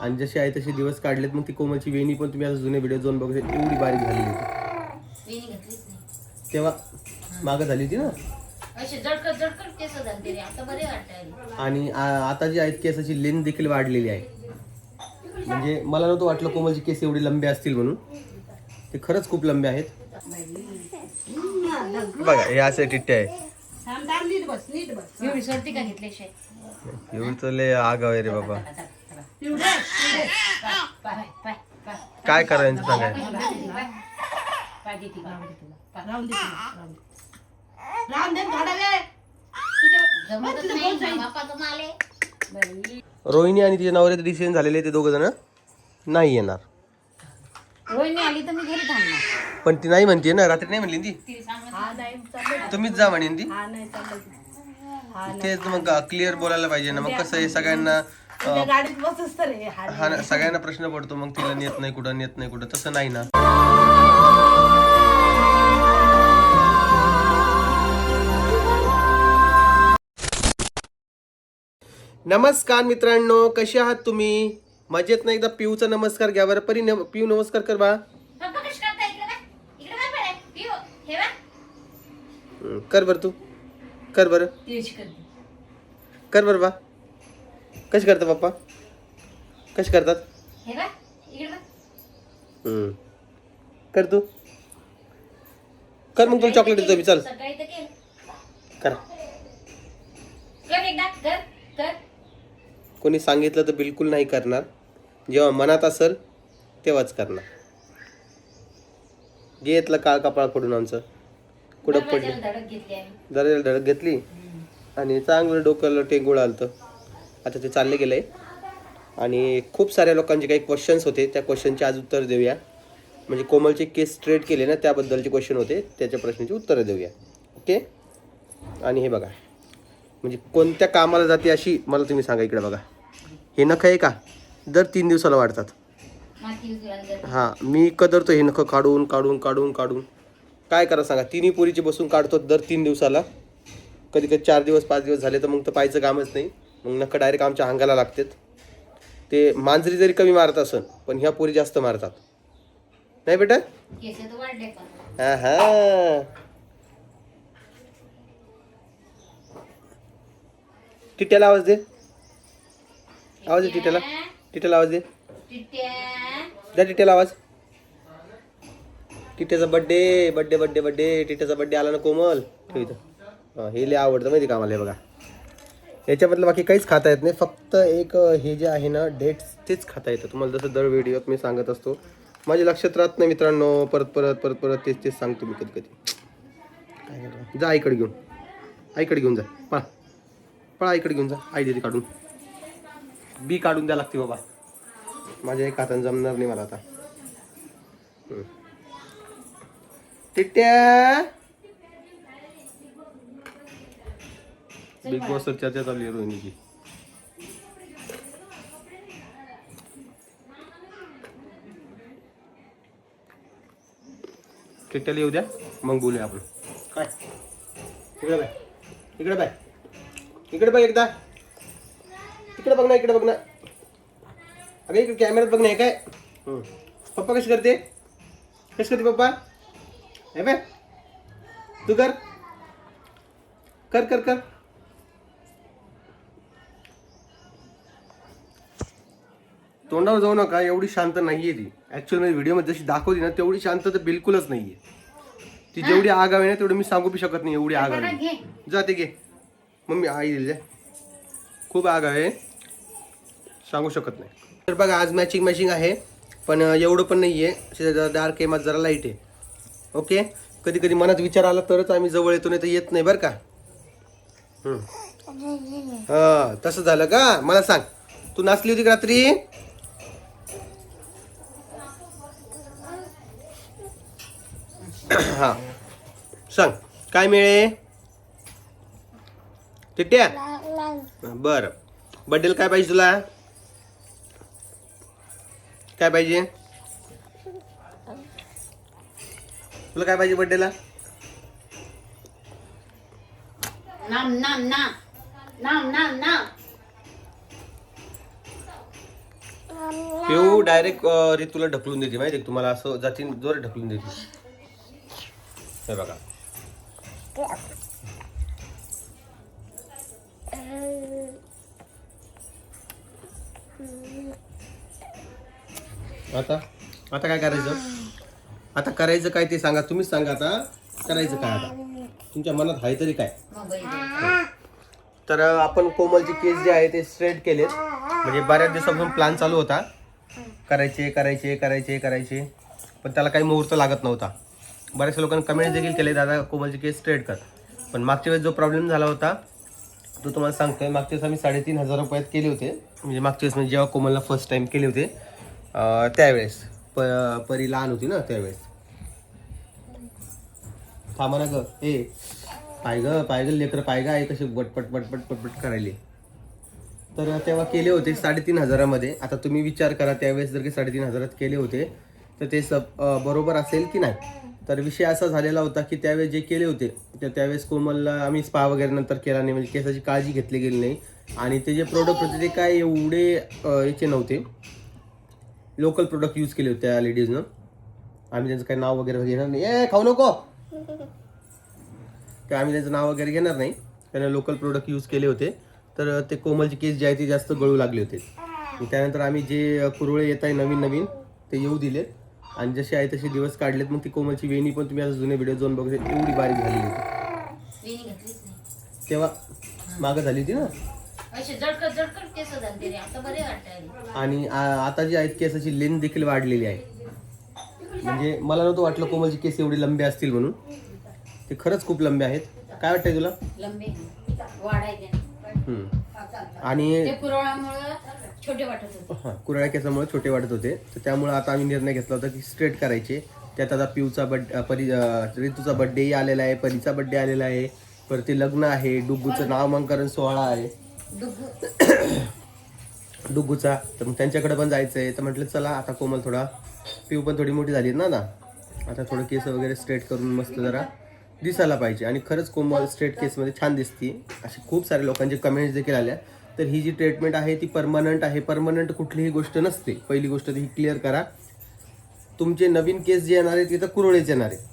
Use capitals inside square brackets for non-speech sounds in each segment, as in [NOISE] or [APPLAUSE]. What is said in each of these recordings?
आणि जशी आहे तसे दिवस काढलेत मग ती कोमलची वेणी पण तुम्ही आता जुने व्हिडिओ जाऊन बघू शकता एवढी बारीक झालेली होती. वेणी घातलीच नाही. तेव्हा मागं झाली होती ना? असे जडकत जडकत केस झाले रे. आता बरे वाटायला. आणि आ- आता जी आहेत केसाची लेंथ देखील वाढलेली आहे. म्हणजे मला नव्हतं वाटलं कोमलची केस एवढे लंबे असतील म्हणून. ते खरंच खूप लंबे आहेत. बघा हे असे टिट्टे आहे एवढी सर्दी का घेतल्याशिवाय एवढी तर लय आगाव आहे रे बाबा. काय करायचं सांगाय रोहिणी आणि तिच्या नवऱ्याचे डिसिजन झालेले ते दोघं जण? नाही येणार. रोहिणी आली तर मी घरी थांबणार पण ती नाही म्हणते ना रात्री नाही म्हणली ती? तुम्हीच जा म्हणेन ती? तेच मग क्लिअर बोलायला पाहिजे ना. मग कसं आहे सगळ्यांना अं, गाडीत बसच तर आहे. हा हा ना, सगळ्यांना प्रश्न पडतो मग तिला नेत नाही कुठं नेत नाही कुठं. तसं नाही ना. नमस्कार मित्रांनो कसे आहात तुम्ही? मजेत ना एकदा पिऊचा नमस्कार घ्या बरं. परी नम- पिऊ नमस्कार कर बा. पप्पा कशी करता इकडे. इकडे हे. हं, कर बरं तू. कर बरं. करते. कर बरं बा. कशी करता पप्पा? कशी करतात. कर तू. कर मग तुला चॉकलेट देतो मी चल. सकाळी तर केलं. करा. कर एकदा कर कर. कोणी सांगितलं तर बिलकुल नाही करणार. जेव्हा मनात असेल तेव्हाच करणार. घेतलं काळ कपाळ पडून आमचं. कुठं पडले दरवाजाला धडक घेतली आम्ही. जरा धडक घेतली? आणि चांगलं डोक्याला टेंगुळ आलं आता ते चालले गेलंय आणि खूप साऱ्या लोकांचे काही क्वेश्चन्स होते. त्या क्वेश्चनचे आज उत्तर देऊया. म्हणजे कोमलचे केस स्ट्रेट केले ना त्याबद्दलचे क्वेश्चन होते. त्याच्या प्रश्नाची उत्तरं देऊया. ओके आणि हे बघा. म्हणजे कोणत्या कामाला जाते अशी मला तुम्ही सांगा इकडे बघा. हे नख आहे का? दर तीन दिवसाला वाढतात. हां मी कदरतो हे नखं काढून काढून काढून काढून. काय करा सांगा? तिन्ही पोरीचे बसून काढतो दर तीन दिवसाला. कधी कधी चार दिवस पाच दिवस झाले तर मग तर पाहायचं कामच नाही. मग नखं डायरेक्ट आमच्या अंगाला लागतात. ते मांजरी जरी कमी मारत असन पण ह्या पोरी जास्त मारतात. नाही बेटा? हा हा टिट्याला आवाज दे. आवाज दे टिट्याला. टिट्याला आवाज दे. द्या टिट्याला आवाज. टिट्याचा बड्डे बड्डे बड्डे बड्डे टिट्याचा बड्डे आला ना कोमल. ठेव इथं. हा, लय आवडतं माहिती का आम्हाला हे बघा. याच्यामधलं बाकी काहीच खाता येत नाही. फक्त एक हे जे आहे ना डेट्स तेच खाता येतं. तुम्हाला जसं दर व्हिडिओत मी सांगत असतो माझ्या लक्षात राहत नाही मित्रांनो. परत परत परत परत तेच तेच सांगतो मी कधी कधी? जा आईकडे घेऊन. आईकडे घेऊन जा. पळा. पळा आईकडे घेऊन जा. आई दिली काढून. बी काढून द्या लागते बाबा. माझ्या एक हाताने जमणार नाही मला आता. टिट्ट्या बिग बॉस चर्चा चालू आहे रोहिणीची. टिट्ट्याला येऊ द्या मग बोलूया आपण. काय? इकडे बाय इकडे बाय इकडे बघ एकदा. इकडे बघ ना इकडे बघ ना. अगं इकडे कॅमेऱ्यात बघ ना हे काय? हम्म. पप्पा कशी करते? कशी करते पप्पा? हे बाय तू कर. कर कर कर. तोंडावर जाऊ नका एवढी शांत नाहीये ती. ऍक्च्युअलमध्ये व्हिडिओमध्ये जशी दाखवली ना तेवढी शांत तर बिलकुलच नाहीये. ती जेवढी आगाव आहे ना तेवढी मी सांगू बी शकत नाही एवढी बघा, आहे घे. जा ते घे. मम्मी आई दिली खूप आग आहे. सांगू शकत नाही. तर बघा आज मॅचिंग मॅचिंग आहे पण एवढं पण नाही आहे डार्क आहे माझं जरा लाइट आहे. ओके कधी कधी मनात विचार आला तरच आम्ही जवळ येतो नाही तर येत नाही बरं का. हा तसं झालं का? मला सांग. तू नाचली होती का रात्री? हा. सांग काय मिळे? टिट्ट्या बर. बड्डेला काय पाहिजे तुला? काय पाहिजे? तुला काय पाहिजे बड्डेला? नाम नाम नाम नाम नाम नाम पिऊ डायरेक्ट ऋतूला ढकलून देते माहिती? तुम्हाला? असं जातीन जोर ढकलून देते. हे बघा. आता? आता काय करायचं? आता करायचं काय ते सांगा. तुम्हीच सांगा आता. करायचं काय आता? तुमच्या मनात आहे तरी काय? तर आपण कोमलचे केस जे आहे ते स्ट्रेट केलेत. म्हणजे बऱ्याच दिवसापासून प्लॅन चालू होता. करायचे करायचे करायचे करायचे. पण त्याला काही मुहूर्त लागत नव्हता. बऱ्याचशा लोकांनी कमेंट देखील केले दादा कोमलचे केस स्ट्रेट कर. पण मागच्या वेळेस जो प्रॉब्लेम झाला होता तो तुम्हाला सांगतोय. मागच्या वेळेस आम्ही साडेतीन हजार रुपयात केले होते. म्हणजे मागच्या वेळेस म्हणजे जेव्हा कोमलला फर्स्ट टाइम केले होते त्यावेळेस. प परी लहान होती ना त्यावेळेस. थांबा ना ग. ए पाय पायग पाय लेकर पाय आहे कशी पटपट पटपट पटपट करायली. तर तेव्हा केले होते साडेतीन हजारामध्ये. आता तुम्ही विचार करा त्यावेळेस जर की साडेतीन हजारात केले होते तर ते सब बरोबर असेल की नाही? तर विषय असा झालेला होता की त्यावेळेस जे केले होते तर त्यावेळेस कोमलला आम्ही स्पा वगैरे नंतर केला नाही म्हणजे केसाची काळजी घेतली गेली नाही. आणि ते जे प्रोडक्ट होते ते काय एवढे याचे नव्हते. लोकल प्रोडक्ट यूज केले होते त्या लेडीजनं आम्ही त्यांचं काही नाव वगैरे घेणार नाही. ए खाऊ नको! तर आम्ही त्यांचं नाव वगैरे घेणार नाही. त्यांना लोकल प्रोडक्ट यूज केले होते. तर ते कोमलचे केस जे आहे ते जास्त गळू लागले होते. त्यानंतर आम्ही जे कुरुळे येत आहे नवीन नवीन ते येऊ दिलेत आणि जसे आहे तसे दिवस काढलेत मग ती कोमलची वेणी पण तुम्ही आता जुने व्हिडिओ जाऊन बघू शकता, एवढी बारीक झालेली होती. वेणी घातलीच नाही. तेव्हा मागं झाली होती ना? असे जडकट जडकट केस झाले रे. आता बरे वाटायला. आणि आ- आता जी आहेत केसाची लेंथ देखील वाढलेली आहे. म्हणजे मला नव्हतं वाटलं कोमलचे केस एवढे लंबे असतील म्हणून. ते खरंच खूप लंबे आहेत. काय वाटतंय तुला? लंबे. वाढायचे. आणि ते पुरवण्यामुळं छोटे वाटत होते. हां कुरळ्या केसामुळे छोटे वाटत होते. तर त्यामुळे आता आम्ही निर्णय घेतला होता की स्ट्रेट करायचे. त्यात आता पिऊचा बड्डे परी अं, ऋतूचा बड्डेही आलेला आहे परीचा बड्डे आलेला आहे. परत ते लग्न आहे डुग्गूचं नामकरण सोहळा आहे. डुग्गू. [COUGHS] डुग्गूचा. तर मग त्यांच्याकडे पण जायचं आहे तर म्हटलं चला आता कोमल थोडा पिऊ पण थोडी मोठी झाली ना आता. आता थोडं केस वगैरे स्ट्रेट करून मस्त जरा. दिसायला पाहिजे. आणि खरंच कोमल स्ट्रेट केसमध्ये छान दिसते. अशी खूप सारे लोकांचे कमेंट्स देखील आल्या. तर ही जी ट्रीटमेंट आहे ती परमनंट आहे. परमनंट कुठलीही गोष्ट नसते. पहिली गोष्ट ती क्लिअर करा. तुमचे नवीन केस जे येणार आहेत ते तर कुरळेच येणार आहे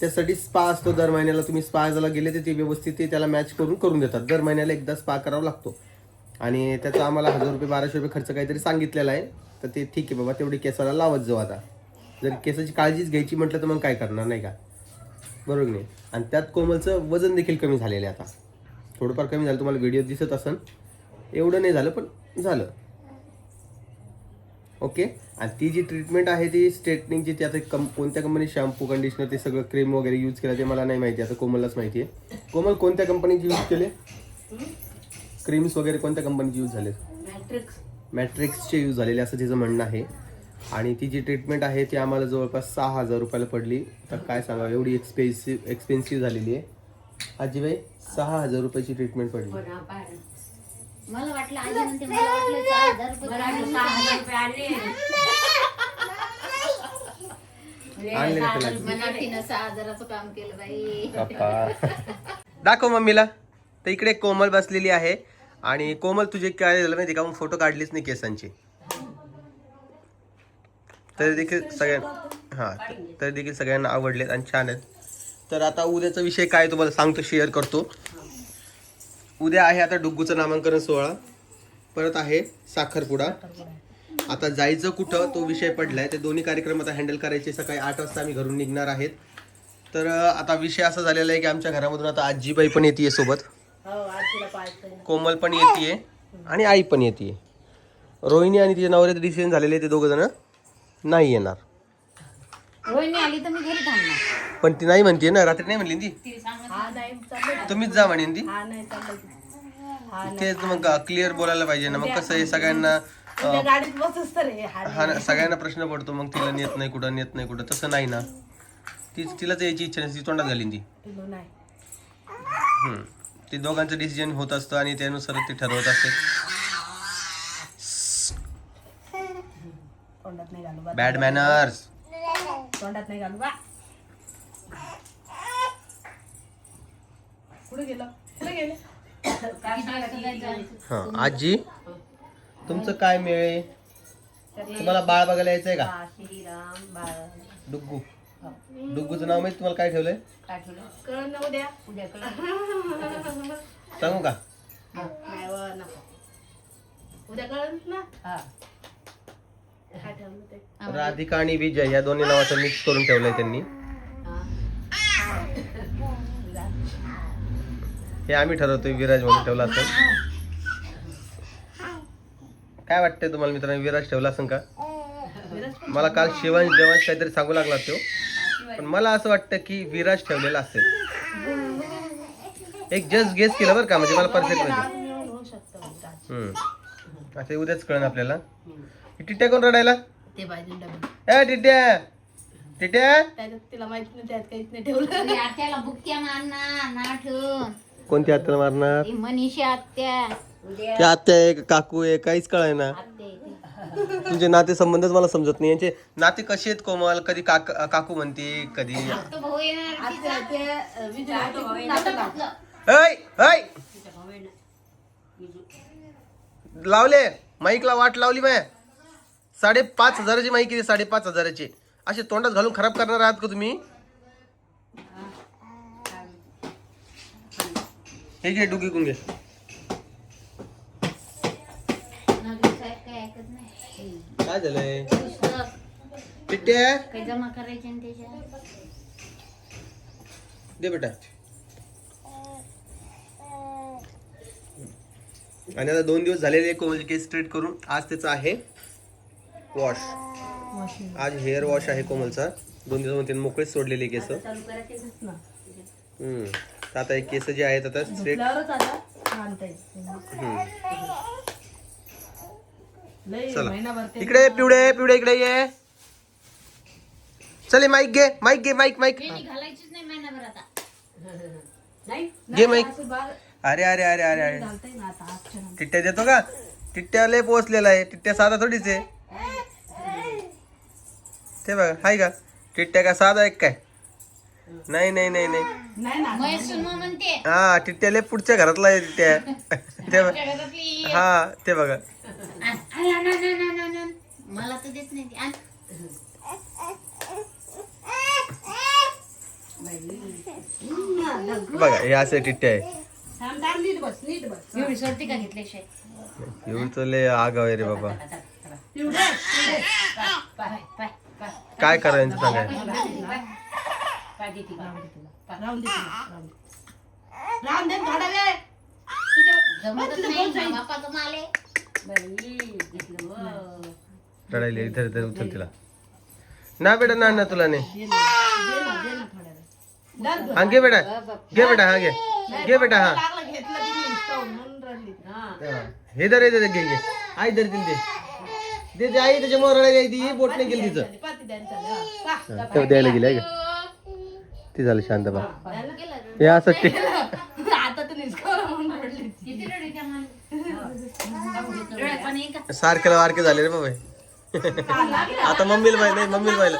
त्यासाठी स्पा असतो. दर महिन्याला तुम्ही स्पाला गेले तर ते व्यवस्थित ते त्याला मॅच करून करून देतात. दर महिन्याला एकदा स्पा करावा लागतो. आणि त्याचा आम्हाला हजार रुपये बाराशे रुपये खर्च काहीतरी सांगितलेला आहे. तर ते ठीक आहे बाबा तेवढी केसाला लावत जाऊ आता. जर केसाची काळजीच घ्यायची म्हटलं तर मग काय करणार नाही का? बरोबर नाही? आणि त्यात कोमलचं वजन देखील कमी झालेलं आहे आता. थोडंफार कमी झालं तुम्हाला व्हिडिओ दिसत असन. एवढं नाही झालं पण झालं. ओके आणि ती जी ट्रीटमेंट आहे ती स्ट्रेटनिंगची ती आता कम कोणत्या कंपनी शॅम्पू कंडिशनर ते सगळं क्रीम वगैरे यूज केलं ते मला नाही माहिती. आता कोमललाच माहिती आहे. कोमल कोणत्या कंपनीचे यूज केले? क्रीम्स वगैरे कोणत्या कंपनीचे यूज झाले मॅट्रिक्स मॅट्रिक्सचे यूज झालेले असं तिचं म्हणणं आहे. आणि ती जी ट्रीटमेंट आहे ती आम्हाला जवळपास सहा हजार रुपयाला पडली. तर काय सांगा एवढी एक्सपेन्सिव्ह एक्सपेन्सिव्ह झालेली आहे. आजीबाई सहा हजार रुपयाची ट्रीटमेंट पडली. मला वाटलं आधी म्हणते मला वाटलं चार हजार रुपये आणले का त्याला. मनातीनं सहा हजाराचं काम केलं बाई. पप्पा दाखव मम्मीला. तर इकडे कोमल बसलेली आहे. आणि कोमल तुझे काय झालं माहिती का? मग फोटो काढलीच नाही केसांची. तरी देखील सगळ्यांना हां तरी देखील सगळ्यांना आवडलेत आणि छान आहेत. तर आता उद्याचा विषय काय तुम्हाला सांगतो शेअर करतो. उद्या आहे आता डुग्गूचं नामांकन सोहळा. परत आहे साखरपुडा. आता जायचं कुठं तो विषय पडलाय. ते दोन्ही कार्यक्रम आता हँडल करायचे. सकाळी आठ वाजता आम्ही घरून निघणार आहेत. तर आता विषय असा झालेला आहे की आमच्या घरामधून आता आजीबाई पण येते सोबत. कोमल पण येते आणि आई पण येते रोहिणी आणि तिच्या नवऱ्याचं डिसिजन झालेले ते दोघं जण. नाही येणार. रोहिणी आली तर मी घरी थांबणार. पण ती नाही म्हणते ना रात्री नाही म्हणली ना ती? ती तुम्हीच जा म्हणेन ती. तेच मग क्लिअर बोलायला पाहिजे ना. मग कसं आहे सगळ्यांना अं, गाडीत बसच तर हे हा हा ना सगळ्यांना प्रश्न पडतो मग तिला नेत नाही कुठं नेत नाही कुठं. तसं नाही ना. ती तिलाच यायची इच्छा नाही ती तोंडात घालीन ती. नाही. हम्म. ते दोघांचं डिसिजन होत असतं आणि त्यानुसार ते ठरवत असते तोंडात नाही घालू बा बॅड मॅनर्स तोंडात नाही घालू बा कुठे गेलं? कुठे गेले? हा आजी तुमचं काय मिळे? तुम्हाला बाळ बघायला यायचंय का? हा, श्रीराम बाळ. डुग्गू. डुग्गूचं नाव माहिती तुम्हाला काय ठेवलंय? काय ठेवलं कळण ना उद्या? उद्या कळण सांगू का? नाही व, नको. उद्या कळण ना? हा. राधिका आणि विजय या दोन्ही नावाचं मिक्स करून ठेवलंय त्यांनी. हे आम्ही ठरवतोय विराज म्हणून ठेवला असेल. काय वाटतंय तुम्हाला मित्रांनो विराज ठेवला असेल का? मला काल शिवांश देवांश काहीतरी सांगू लागला तो. पण मला असं वाटतं की विराज ठेवलेला असेल. एक जस्ट गेस केलं बरं का म्हणजे मला परफेक्ट म्हणजे. आता उद्याच कळण आपल्याला. ही टिट्ट्या कोण रडायला? ते पाहिजे डबल. ए टिट्ट्या टिट्ट्या त्याच्यात तिला माहीत नाही त्यात काहीच नाही ठेवलं. ती आत्याला बुक्क्या मारणार ना ठेवून कोणती आत्याला मारणार? ती मनीषा आत्या. त्या आत्या आहे का काकू आहे? काहीच कळाय ना आत्या. तुमचे नाते संबंधच मला समजत नाही. यांचे नाते कसे आहेत कोमल? कधी काक काकू म्हणते कधी तो भाऊ येणार आता ते अं, विजय होते खूप नाटक आहे. ऐ ऐ लावले. माईकला वाट लावली माय. साडेपाच हजाराची माहिती आहे साडेपाच हजाराची. असे तोंडात घालून खराब करणार आहात का तुम्ही? हे घे डुगी घे. काय झालंय? पुस्तक काही जमा करायचे दे बेटा. आणि आता दोन दिवस झालेले कोमलचे केस स्ट्रेट करून आज त्याचं आहे. वॉश आज हेअर वॉश आहे कोमलचा. दोन दिवसामध्ये मोकळेच सोडलेले केस. चालू करायचेच ना. हम्म. आता हे केस जे आहेत आता स्ट्रेट चला. इकडे पिवडे पिवडे इकडे ये. चले माईक घे माईक घे माईक माईक घे नाही, माईक. अरे अरे अरे अरे अरे. टिट्ट्या देतो का? टिट्ट्या लय पोहोचलेला आहे. टिट्ट्या साधा थोडीच आहे. ते बघा हाय का? टिट्ट्या का साधा एक काय? नाही नाही नाही नाही. नाही ना. महेश सुनमा म्हणते. हा टिट्ट्या लय पुढच्या घरातला आहे टिट्ट्या. ते बघ. हा ते बघा. आण, आण, आण, आण, आण, आण, आण. मला तर देत नाही ती. आण. बघा हे असे टिट्ट्या आहे. थांब, थांब, नीट बस नीट बस. एवढी सर्दी का घेतल्याशिवाय? एवढं तर लय आगाव आहे रे बाबा. पाय पाय. काय करायचं सांगाय रडायली दे तिला. राहून दे तिला, राहून दे. राहून दे थोडा वेळ उचल तिला ना बेटा ना ना तुला नाही दे ना दे ना थोडा वेळ गं. हा घे बेटा घे बेटा हा घे घे बेटा हा लागलं घेतलं तिने हिसकावून, म्हणून रडली ती. हा. हे दर हे दर घे घे आई दर तिला दे दे दे आई त्याच्यामुळे रडायला ती बोट नाही गेली तिचं तेव्हा द्यायला गेली आहे का? ती झालं शांत बा. हे असं ती. त्या? सारखेला वारखे झाले रे बाबा. आता मम्मीला पाहिलं नाही मम्मीला पाहिलं.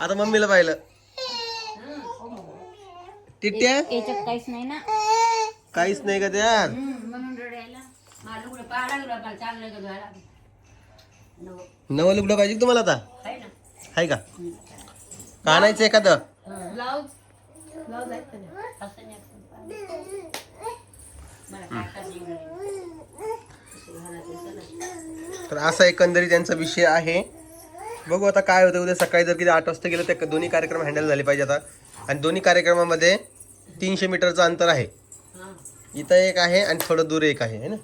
आता मम्मीला पाहिलं. टिट्ट्या काहीच नाही ना. काहीच नाही का त्यात? रडायला नवं लुगडं पाहिजे तुम्हाला आता? आहे का? का आणायचं एखादं? ब्लाऊज. ब्लाऊज आहेत त्याच्यात. तर असा एकंदरीत त्यांचा विषय आहे. बघू आता काय होतं उद्या सकाळी जर किती आठ वाजता गेलं तर दोन्ही कार्यक्रम हँडल झाले पाहिजे आता. आणि दोन्ही कार्यक्रमामध्ये तीनशे मीटरचं अंतर आहे. इथं एक आहे आणि थोडं दूर एक आहे है ना?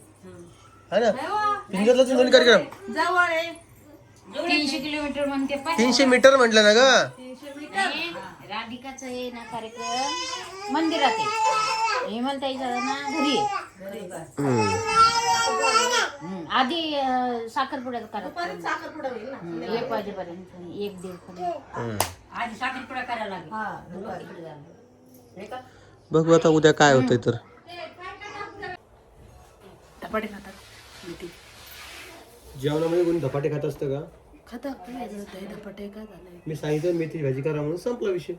है. ना? पिंजरलाच दोन्ही कार्यक्रम. जवळ आहे. तीनशे किलोमीटर म्हणते तीनशे मीटर म्हटलं ना ग? तीनशे मीटर नाही, राधिकाचं आहे ना कार्यक्रम मंदिरात आहे. हेमंताईचा ना घरी आहे. हम्म. हम्म, आधी अं, साखरपुड्याचा कार्यक्रम परत साखरपुडा होईल ना. हम्म, एक वाजेपर्यंत एक दीड पर्यंत. हम्म. हा दुपारी. बघू आता उद्या काय होतंय तर. धपाटे खातात. जेवणामध्ये कोणी धपाटे खात असतं का? खाता दही धपाटे काय झालंय मी सांगितलं मेथी भाजी करा म्हणून संपला विषय.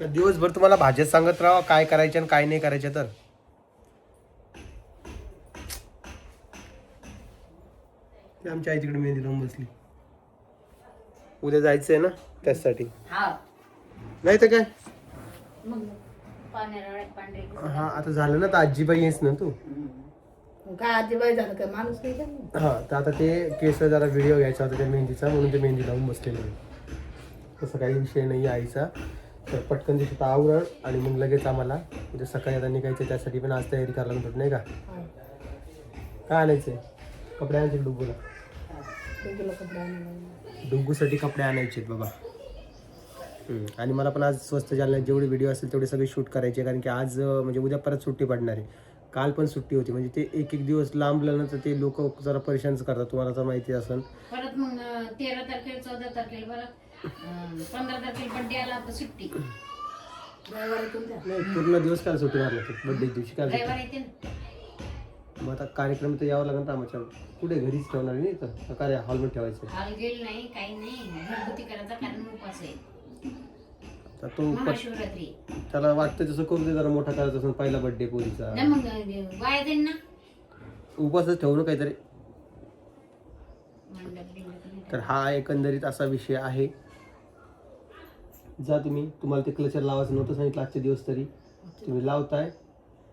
का दिवसभर तुम्हाला भाज्या सांगत राहा काय करायच्या आणि काय नाही करायच्या तर. ती आमच्या आई तिकडे मेहंदी लावून बसली. उद्या जायचंय ना त्यासाठी हा. नाही तर काय? मग पाण्यात पांढरे हा आता झालं ना तर आजीबाई येस ना तू. काय आजीबाई झालं काय माणूस नाही का? हा तर आता ते केस जरा व्हिडिओ घ्यायचा होता त्या मेहंदीचा म्हणून ते मेहंदी लावून बसलेलं आहे तसं काही विषय नाही आहे आईचा. तर पटकन तर आवरण आणि मग लगेच आम्हाला उद्या सकाळी आता निघायचं त्यासाठी पण आज तयारी करायला लागत नाही का? काय आणायचंय? कपडे आणायचे डुग्गूला? तुला कपडे आणायला. डुग्गूसाठी कपडे आणायचे आहेत बाबा. हम्म. आणि मला पण आज स्वस्त जालन्यात जेवढे व्हिडिओ असेल तेवढे सगळे शूट करायचे कारण की आज अं, म्हणजे उद्या परत सुट्टी पडणार आहे. काल पण सुट्टी होती. म्हणजे ते एक एक दिवस लांबलं तर ते लोक जरा परेशानच करतात. तुम्हाला तर माहिती असेल. परत मग तेरा तारखेला चौदा तारखेला परत अं, पंधरा तारखेला बड्डे आला तर सुट्टी. रविवारी तुमच्या नाही पूर्ण दिवस काय सुट्टी मारली होती. बड्डे दिवशी काय रविवार येते ना. मग आता कार्यक्रम तर यावं लागेल ना आमच्या. कुठे घरीच ठेवणार नाही तर कार्य हॉलमध्ये ठेवायचं. हाल गेल नाही काही नाही. घरगुती करायचा कारण उपास आहे. तर तो पट- महाशिवरात्री. त्याला वाटतं तसं करू दे जरा मोठा करायचा असून पहिला बड्डे पोरीचा. नाही मग अं, वाया जाईल ना. उपवासच ठेवू ना काहीतरी. मंडप बिंडप नाही. तर हा एकंदरीत असा विषय आहे. जा तुम्ही तुम्हाला ते क्लचर लावायचं नव्हतं सांगितलं आजचे दिवस तरी. तुम्ही लावताय.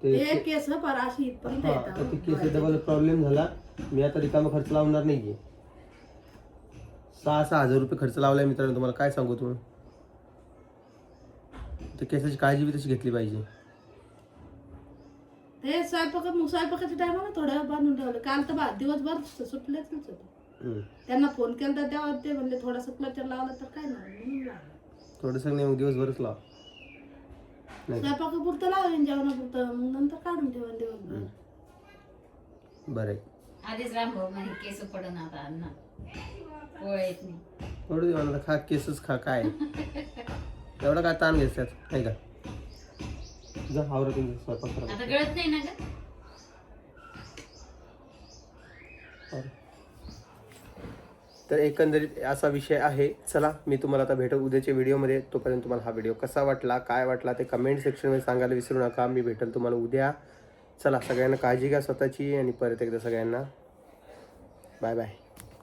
ते केस पर अशी इथपर्यंत हा तर ते केस डबल प्रॉब्लेम झाला. मी आता रिकामा खर्च लावणार नाहीये. सहा सहा हजार रुपये खर्च लावलाय मित्रांनो तुम्हाला काय सांगू तुम्ही? ते केसाची काळजी बी तशी घेतली पाहिजे. ते स्वयंपाक स्वयंपाकाच्या टायमाला थोड्या वेळ बांधून ठेवलं. काल तर बा दिवसभर सुटलेच हम्म. त्यांना फोन केला तर तेव्हा ते म्हणले थोडासा क्लचर लावला तर काय नाही. म्हणून लावलं. थोडंसं नाही मग दिवसभरच लाव. नाही स्वयंपाकापुरतं लावेन जेवणापुरतं. मग नंतर काढून ठेवा दिवसभर. बरं आहे. आधीच रामभाऊ नाही केस पडून आता अण्णा. पोळ येत नाही. थोडं दे मला खा केसच खा काय? [LAUGHS] एवढा काय ताण घ्यायचा नाही का जा आवरा तुम्ही स्वयंपाक करा. आता गळत नाही ना ग. तर एकंदरीत असा विषय आहे. चला मी तुम्हाला आता भेटू उद्याच्या व्हिडिओमध्ये. तोपर्यंत तुम्हाला हा व्हिडिओ कसा वाटला काय वाटला ते कमेंट सेक्शनमध्ये सांगायला विसरू नका. मी भेटेल तुम्हाला उद्या. चला सगळ्यांना काळजी घ्या स्वतःची आणि परत एकदा सगळ्यांना. Bye bye